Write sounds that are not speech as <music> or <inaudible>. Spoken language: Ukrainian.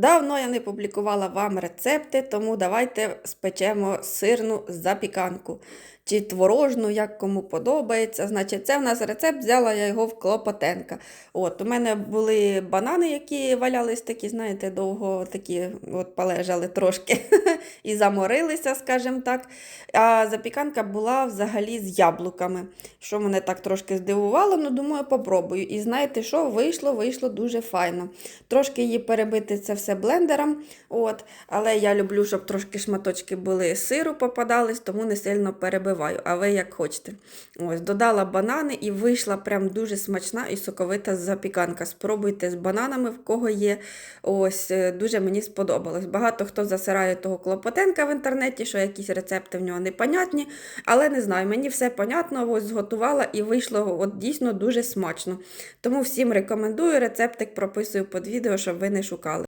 Давно я не публікувала вам рецепти, тому давайте спечемо сирну запіканку чи творожну, як кому подобається. Значить, це в нас рецепт, взяла я його в Клопотенка. От, у мене були банани, які валялись такі, знаєте, довго такі от полежали трошки <laughs> і заморилися, скажімо так. А запіканка була взагалі з яблуками, що мене так трошки здивувало, ну думаю, попробую. І знаєте що, вийшло, вийшло дуже файно. Трошки її перебити це все блендером, от, але я люблю, щоб трошки шматочки були сиру попадались, тому не сильно перебиваю. А ви як хочете. Ось, Додала банани і вийшла прям дуже смачна і соковита запіканка. Спробуйте з бананами, в кого є. Ось, е, Дуже мені сподобалось. Багато хто засирає того клопотенка в інтернеті, що якісь рецепти в нього непонятні. Але не знаю, мені все понятно, ось зготувала і вийшло от дійсно дуже смачно. Тому всім рекомендую рецептик прописую під відео, щоб ви не шукали.